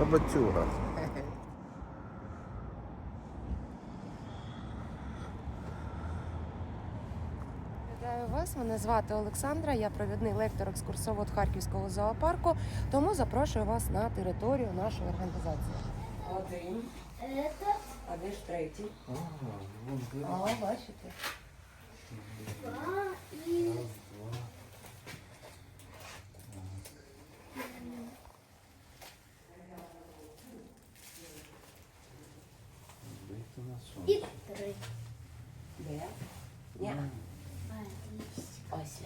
Собацюга. Вітаю вас. Мене звати Олександра. Я провідний лектор екскурсовод Харківського зоопарку. Тому запрошую вас на територію нашої організації. Один, Это а де ж третій? Вон. А, бачите. два и Вийти на и сонце. три. Де? Ні. Ось.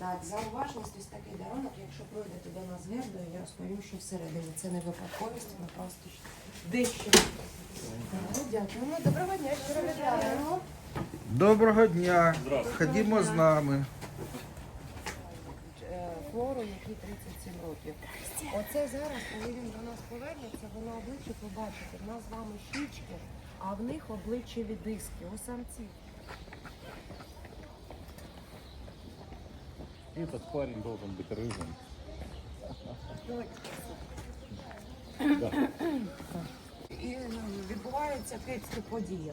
Так, за уважність ось такий дарунок. Якщо пройдете до нас гердою, я розповім, що всередині це не випадковість, ми просто дещо. Так, Дякуємо. Доброго дня, щиро вітаємо. Доброго дня. Ходімо з нами. Е, Флору, який 37 років. Оце зараз, коли він до нас повернеться, ви на обличчі побачите, в нас з вами щічки, а в них обличчєві диски, у самців. Этот парень должен быть рыжим. І ну, відбуваються кицькі події.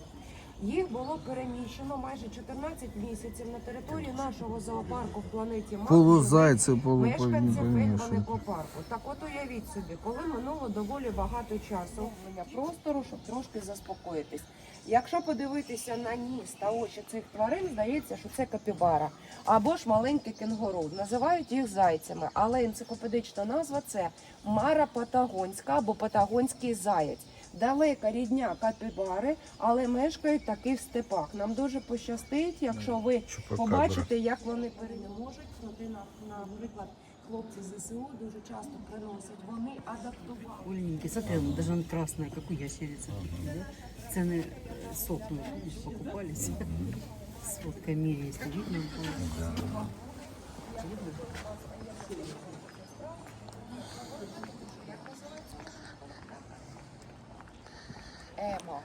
Їх було переміщено майже 14 місяців на території нашого зоопарку в планеті Марс. Полузайці, мешканців полупомішані. Ельбанико парку. Так от уявіть собі, коли минуло доволі багато часу для простору, щоб трошки заспокоїтись. Якщо подивитися на ніс та очі цих тварин, здається, що це капібара або ж маленький кенгуру. Називають їх зайцями, але енциклопедична назва це мара патагонська або патагонський заєць. Далека рідня капібари, але мешкають таки в степах. Нам дуже пощастить, якщо ви Чупакабра. побачите, як вони переможуть. Туди, на- наприклад, хлопці з ЗСУ дуже часто приносять. Вони адаптували. Оленьки, смотри, он красная, как у ящерицы. Да? Цены э, сохнут, видишь, покупались. С фоткой Мири, если видно. было. Емо.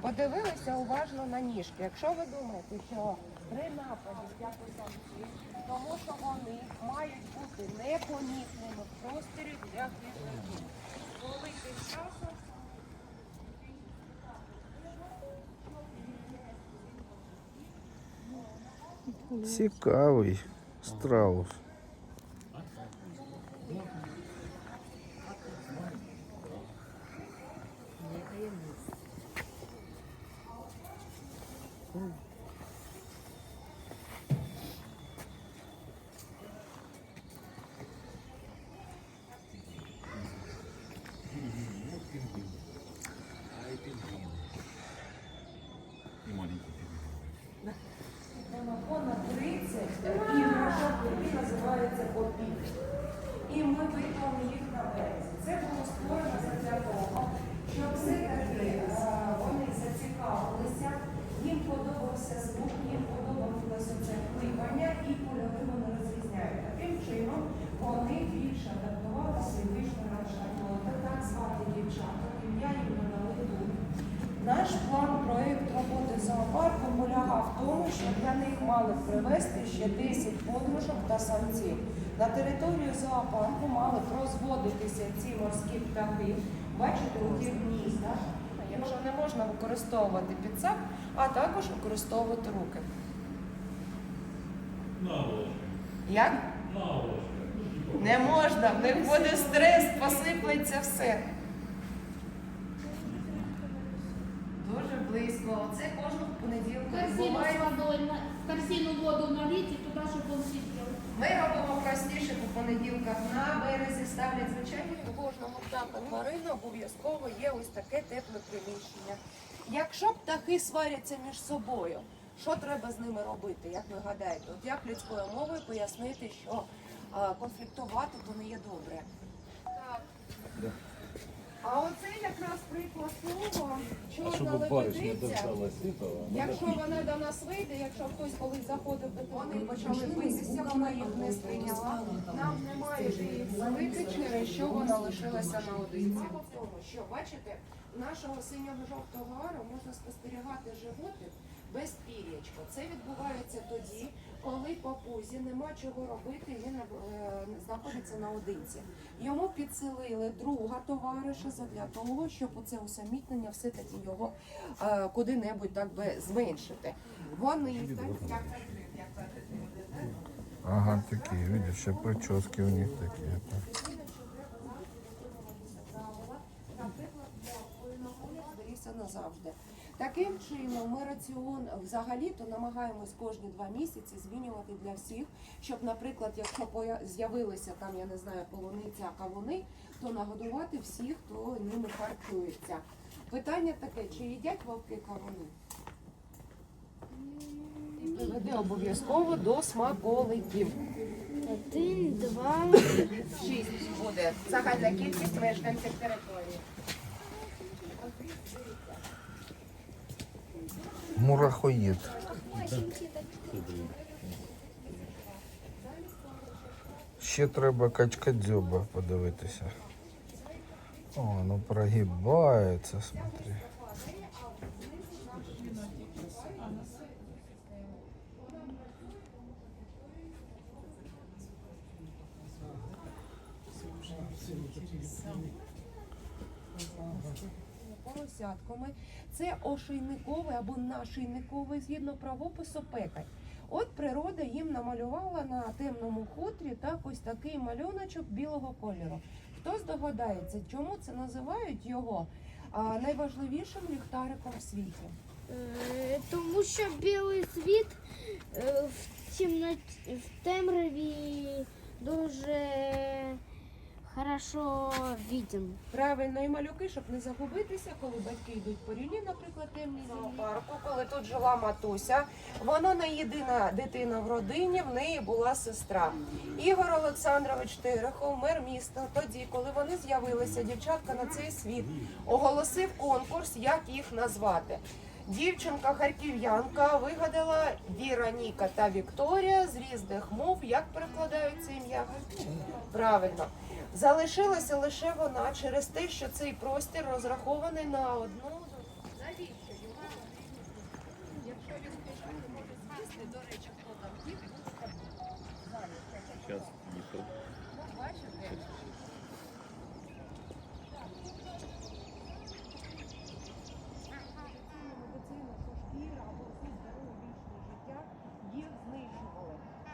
Подивилися уважно на ніжки. Якщо ви думаєте, що при нападі як у самці, тому що вони мають бути непомітними в просторі для хижаків. Коли тим часом Цікавий страус. И маленький пингвин. понад 30 іграшок, які називаються попіт. І ми виклали їх на березі. Це було створено для того, щоб все-таки е, вони зацікавилися, їм подобався звук, їм подобалося це пливання і кольори вони розрізняють. Таким чином вони більше адаптувалися і вийшли на шаблони. Так звати дівчаток, ім'я їм надали тут. Наш план проєкт роботи зоопарку полягав в тому, що для них привезти ще 10 подружок та самців. На територію зоопарку мали розводитися ці морські птахи. Бачите, у тих гніздах, якщо не можна використовувати підсак, а також використовувати руки. Як? Не можна, в них буде стрес, посиплеться все. Дуже близько. Це кожного понеділка Корзину відбувається. с водой, на- в корзину воду налить и туда, чтобы он сидел. Ми робимо простіше по понеділках на березі ставлять звичайні. У кожного птаха тварини обов'язково є ось таке тепле приміщення. Якщо птахи сваряться між собою, що треба з ними робити? Як ви гадаєте? От як людською мовою пояснити, що конфліктувати то не є добре. Так. А оце якраз приклад того, А чорна чтобы барышня лебедиця. дождалась этого, Якщо вона до нас вийде, якщо хтось колись заходив до вони почали битися, вона їх не сприйняла. Нам немає де їх злити, через що вона лишилася наодинці. Справа в тому, що бачите, у нашого синього жовтого ару можна спостерігати животик без пір'ячка. Це відбувається тоді, коли папузі нема чого робити, він е, знаходиться наодинці. Йому підселили друга товариша задля того, щоб оце усамітнення все-таки його е, куди-небудь так би зменшити. Вони так як Ага, такі, видиш, ще прически у них такі. наприклад, алкоголік зберігся назавжди. Таким чином, ми раціон взагалі-то намагаємось кожні два місяці змінювати для всіх, щоб, наприклад, якщо з'явилися там, я не знаю, полуниця, кавуни, то нагодувати всіх, хто ними харчується. Питання таке: чи їдять вовки кавуни? І приведи обов'язково до смаколиків. Один, два, Шість буде загальна кількість мешканців території. Мурахоїд. Ще треба качкадзьоба подивитися. О, ну прогибається, смотри. Поросятками. Це ошейниковий або нашийниковий згідно правопису пекарь. От природа їм намалювала на темному хутрі так ось такий малюночок білого кольору. Хто здогадається, чому це називають його найважливішим ліхтариком в світі? Е, Тому що білий світ е, в темряві дуже хорошо виден. Правильно, і малюки, щоб не загубитися, коли батьки йдуть по рілі, наприклад, темній зоопарку, коли тут жила матуся, вона не єдина дитина в родині, в неї була сестра. Ігор Олександрович Терехов, мер міста, тоді, коли вони з'явилися, дівчатка на цей світ, оголосив конкурс, як їх назвати. Дівчинка харків'янка вигадала Віроніка та Вікторія з різних мов. Як перекладаються ім'я? Правильно. Залишилася лише вона через те, що цей простір розрахований на одну. Навіщо його? Якщо він пішов, може до речі, хто там Сейчас їхав. ну, бачите.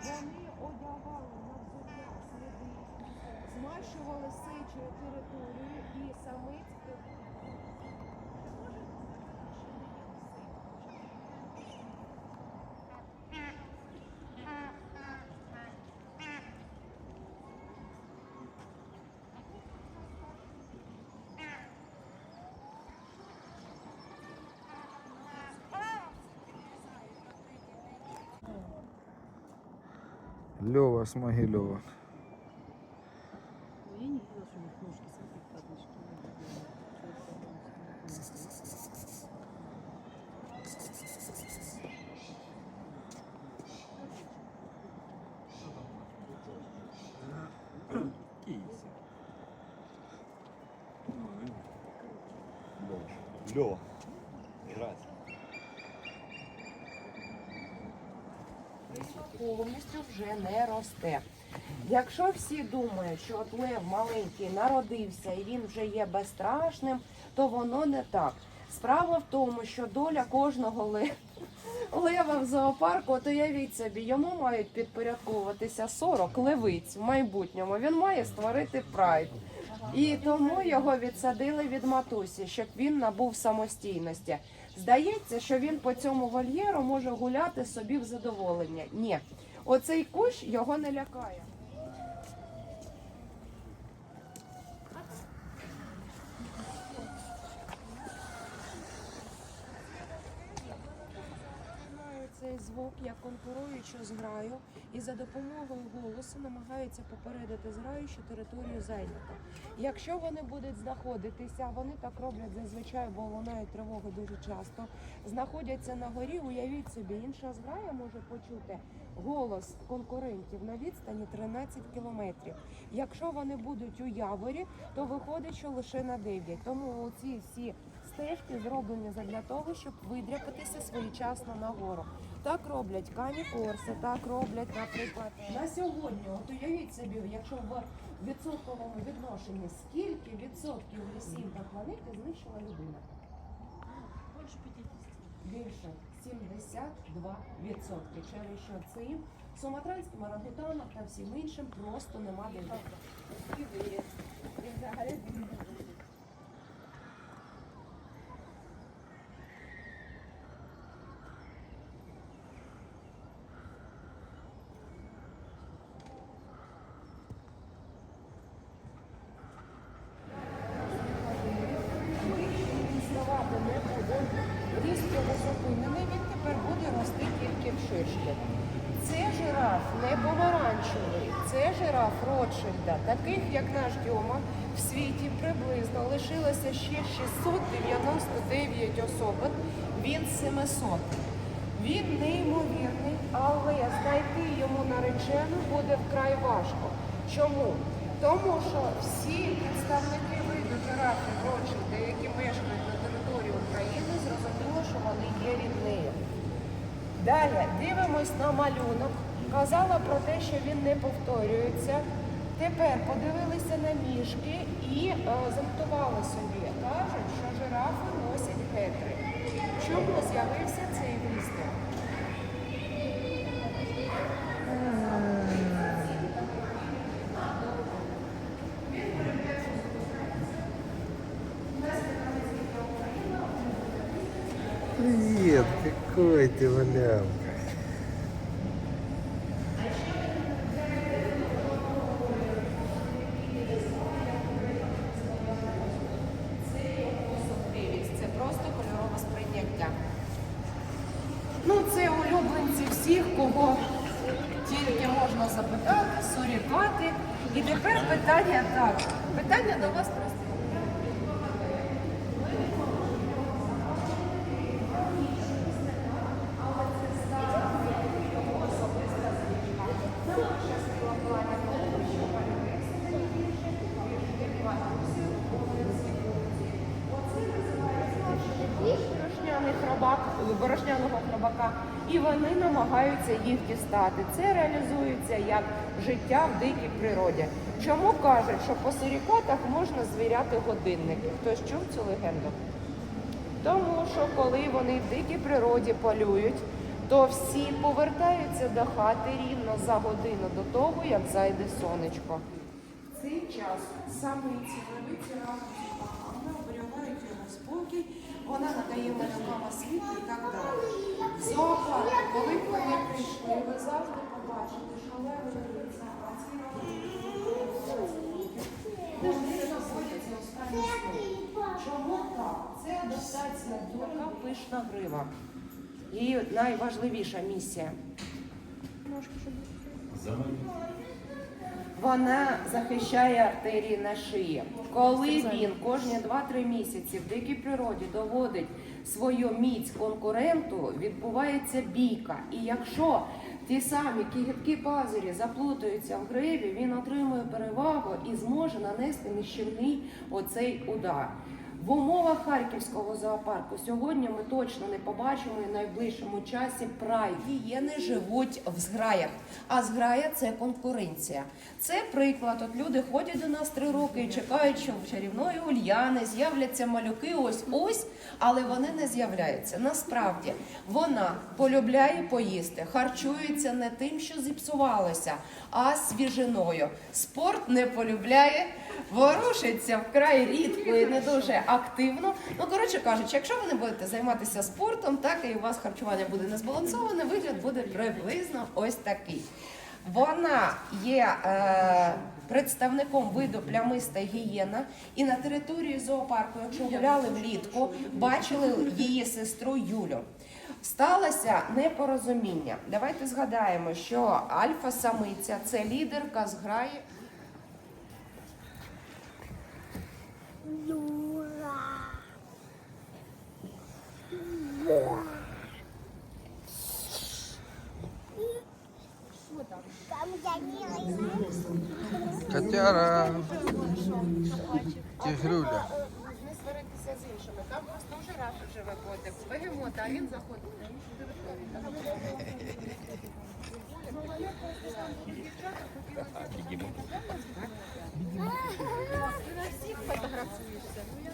Вони одягали на змащували сечою територію і самиць. Льова Смогильова. Я не видела, что у них ножки смотри, катышки. Київся. Льова. Грать. повністю вже не росте. Якщо всі думають, що от лев маленький народився і він вже є безстрашним, то воно не так. Справа в тому, що доля кожного ле- лева в зоопарку, от уявіть собі, йому мають підпорядковуватися 40 левиць в майбутньому. Він має створити прайд. І тому його відсадили від матусі, щоб він набув самостійності. Здається, що він по цьому вольєру може гуляти собі в задоволення. Ні, оцей кущ його не лякає. Знаю цей звук як конкуруючу зграю і за допомогою голосу намагаються попередити зграю, що територію зайнята. Якщо вони будуть знаходитися, вони так роблять зазвичай, бо лунають тривоги дуже часто. Знаходяться на горі, уявіть собі, інша зграя може почути голос конкурентів на відстані 13 кілометрів. Якщо вони будуть у яворі, то виходить, що лише на 9. Тому ці всі стежки зроблені для того, щоб видряпатися своєчасно нагору. Так роблять камі корси, так роблять, наприклад. На сьогодні, от уявіть собі, якщо в відсотковому відношенні, скільки відсотків лісів та планети знищила людина? Більше 72 відсотки. Через що цим суматранським орангутанам та всім іншим просто нема де. І взагалі Ставати не буде. Ріст його зупинений, він тепер буде рости тільки вширшки. Це жираф не помаранчевий, це жираф Ротшильда. Таких, як наш Дьома, в світі приблизно лишилося ще 699 особин. Він 700. Він неймовірний, але знайти йому наречену буде вкрай важко. Чому? Тому що всі представники виду жирафів Ротшильда, які мешкають на території України, зрозуміло, що вони є ріднею. Далі дивимось на малюнок. Казала про те, що він не повторюється. Тепер подивилися на ніжки і е, замотували собі. Кажуть, що жирафи носять гетри. Чому з'явився цей вислів? Привет, какой ты валял. особливість, це просто кольорове сприйняття. Ну, це улюбленці всіх, кого тільки можна запитати, сурікати. І тепер питання так. Питання до вас і вони намагаються їх дістати. Це реалізується як життя в дикій природі. Чому кажуть, що по сурікатах можна звіряти годинники? Хтось чув цю легенду? Тому що коли вони в дикій природі полюють, то всі повертаються до хати рівно за годину до того, як зайде сонечко. Цей час самиці левиці разом з птахами оберігають його спокій, вона надає малюкам освіту і так далі. Зоопарк, коли б вони прийшли, ви завжди побачите шалеве лиця, а ці вони знаходяться останні сни. Чому так? Це адаптація дурака пишна грива. І найважливіша місія. Вона захищає артерії на шиї. Коли він кожні 2-3 місяці в дикій природі доводить свою міць конкуренту, відбувається бійка. І якщо ті самі кігітки пазурі заплутаються в гриві, він отримує перевагу і зможе нанести нищівний оцей удар. В умовах харківського зоопарку сьогодні ми точно не побачимо і в найближчому часі прай. Гієни живуть в зграях, а зграя це конкуренція. Це приклад. От люди ходять до нас три роки і чекають, що в чарівної Ульяни з'являться малюки. Ось ось, але вони не з'являються. Насправді вона полюбляє поїсти, харчується не тим, що зіпсувалося, а свіжиною. Спорт не полюбляє, ворушиться вкрай рідко і не дуже активно. Ну, коротше кажучи, якщо ви не будете займатися спортом, так і у вас харчування буде незбалансоване, вигляд буде приблизно ось такий. Вона є е, представником виду плямиста гієна, і на території зоопарку, якщо гуляли влітку, бачили її сестру Юлю. Сталося непорозуміння. Давайте згадаємо, що альфа-самиця це лідерка зграї. Котяра, тигрюля. Не сваритися з іншими. Там просто вже параша живе котик. Бегемот, а він заходить. на іншу територію. Ти на всіх фотографуєшся. Ну, я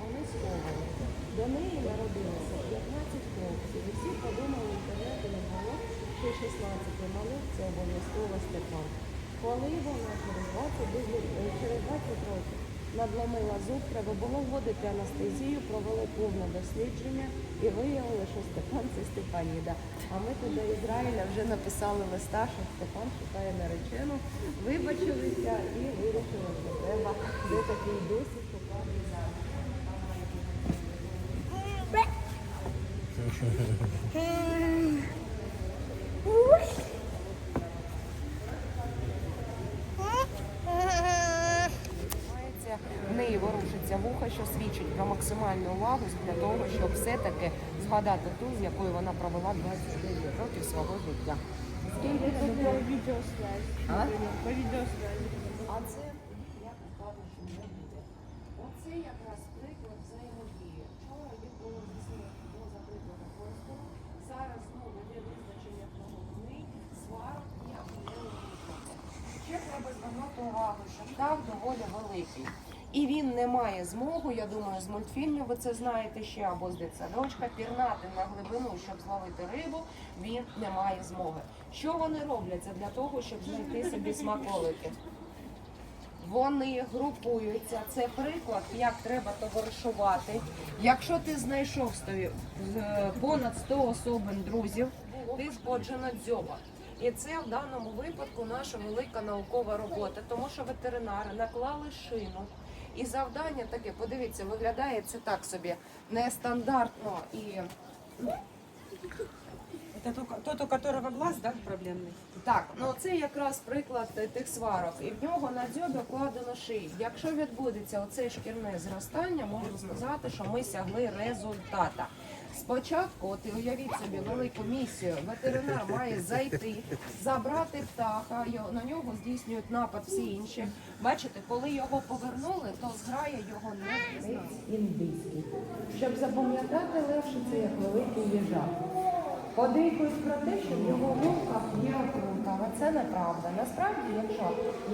Вони сховані. До неї народилося 15 хлопців. І всі подумали, інтернету не було, що 16 малюк це обов'язково Степан. Коли вона через 20, е, через 20 років надломила зуб, треба було вводити анестезію, провели повне дослідження і виявили, що Степан це Степаніда. А ми туди Ізраїля вже написали листа, що Степан шукає наречену, вибачилися і вирішили, що треба де такий досі шукати зараз. Мається, в неї ворушиться вуха, що свідчить про максимальну увагу для того, щоб все-таки згадати ту, з якою вона провела 29 років свого життя. Скільки тобі? А? А це я покажу, що не буде. Оце якраз приклад взаємодії. Вчора їх було здійснено до закритого простору. Зараз знову є визначення головний, сварок як не. Ще треба звернути увагу, що птах доволі великий. І він не має змогу, я думаю, з мультфільмів ви це знаєте ще або з дитсадочка, пірнати на глибину, щоб зловити рибу, він не має змоги. Що вони роблять? Це для того, щоб знайти собі смаколики. Вони групуються. Це приклад, як треба товаришувати. Якщо ти знайшов понад 100 особин друзів, ти згоджена дзьоба. І це в даному випадку наша велика наукова робота, тому що ветеринари наклали шину. І завдання таке, подивіться, виглядає це так собі нестандартно і только- тот, у которого глаз, да, проблемний? Так, ну це якраз приклад тих сварок. І в нього на дзьобі вкладено шиї. Якщо відбудеться оце шкірне зростання, можу сказати, що ми сягли результата. Спочатку, от і уявіть собі велику місію, ветеринар має зайти, забрати птаха, на нього здійснюють напад всі інші. Бачите, коли його повернули, то зграя його не індийський. Щоб запам'ятати легше, це як великий їжак. Подейкують про те, що в його вухах є отрута, але це неправда. Насправді, якщо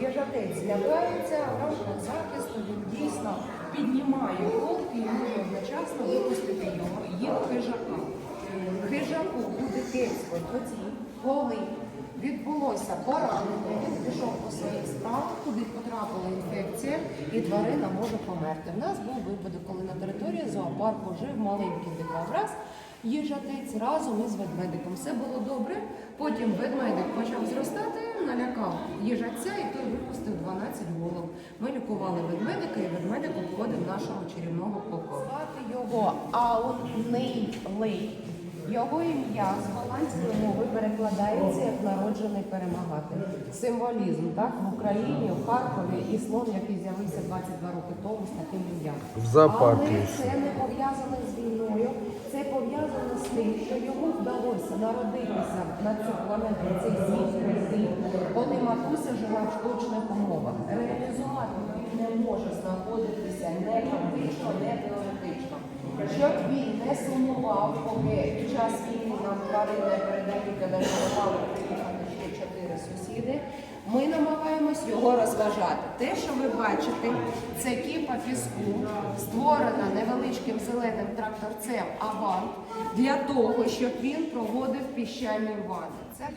їжатець злякається, в рамках захисту він дійсно піднімає голки і може одночасно випустити його їх хижака. Хижаку буде кецько тоді, коли відбулося поранення, він пішов по своїх справах, куди потрапила інфекція, і тварина може померти. У нас був випадок, коли на території зоопарку жив маленький дикобраз, їжатець разом із ведмедиком. Все було добре. Потім ведмедик почав зростати, налякав їжаця, і той випустив 12 голов. Ми лікували ведмедика, і ведмедик обходив нашого чарівного покою. Звати його Аунейлей. Його ім'я з голландської мови перекладається як народжений перемагатель. Символізм, так? В Україні, в Харкові і слон, який з'явився 22 роки тому з таким ім'ям. В Але це не пов'язано з війною, це пов'язано з тим, що йому вдалося народитися на цю планету, на цей світ прийти, коли матуся жила в штучних умовах. Реалізувати він не може знаходитися не практично, не теоретично. Щоб він не сумував, поки під час війни нам тварини передані телефонували приїхати ще чотири сусіди. Ми намагаємось його розважати. Те, що ви бачите, це кіпа піску, створена невеличким зеленим тракторцем Авант для того, щоб він проводив піщані ванни. Це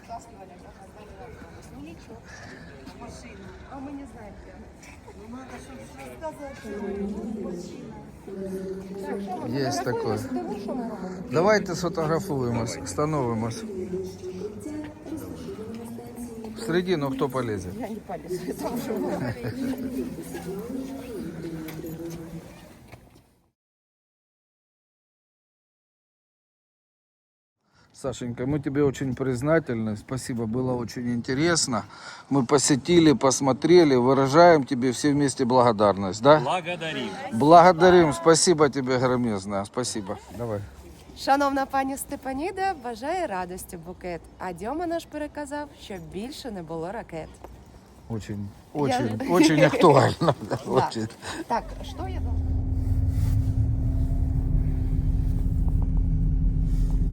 витаскували Ну нічого, машина. А ми не знаємо, де. Так, що ми Є фотографуємося? таке. Тому що ми робимо? Давайте сфотографуємось, становимось. В середину хто полізе? Я не полезу, там же Сашенька, мы тебе очень признательны. Спасибо, было очень интересно. Мы посетили, посмотрели, выражаем тебе все вместе благодарность, да? Благодарим. Благодарим, спасибо тебе громезное, спасибо. Давай. Шановна пані Степаніда бажає радості букет. А Дьома наш переказав, щоб більше не було ракет. Очень, очень, очень актуально. Очень. Так, що я должна?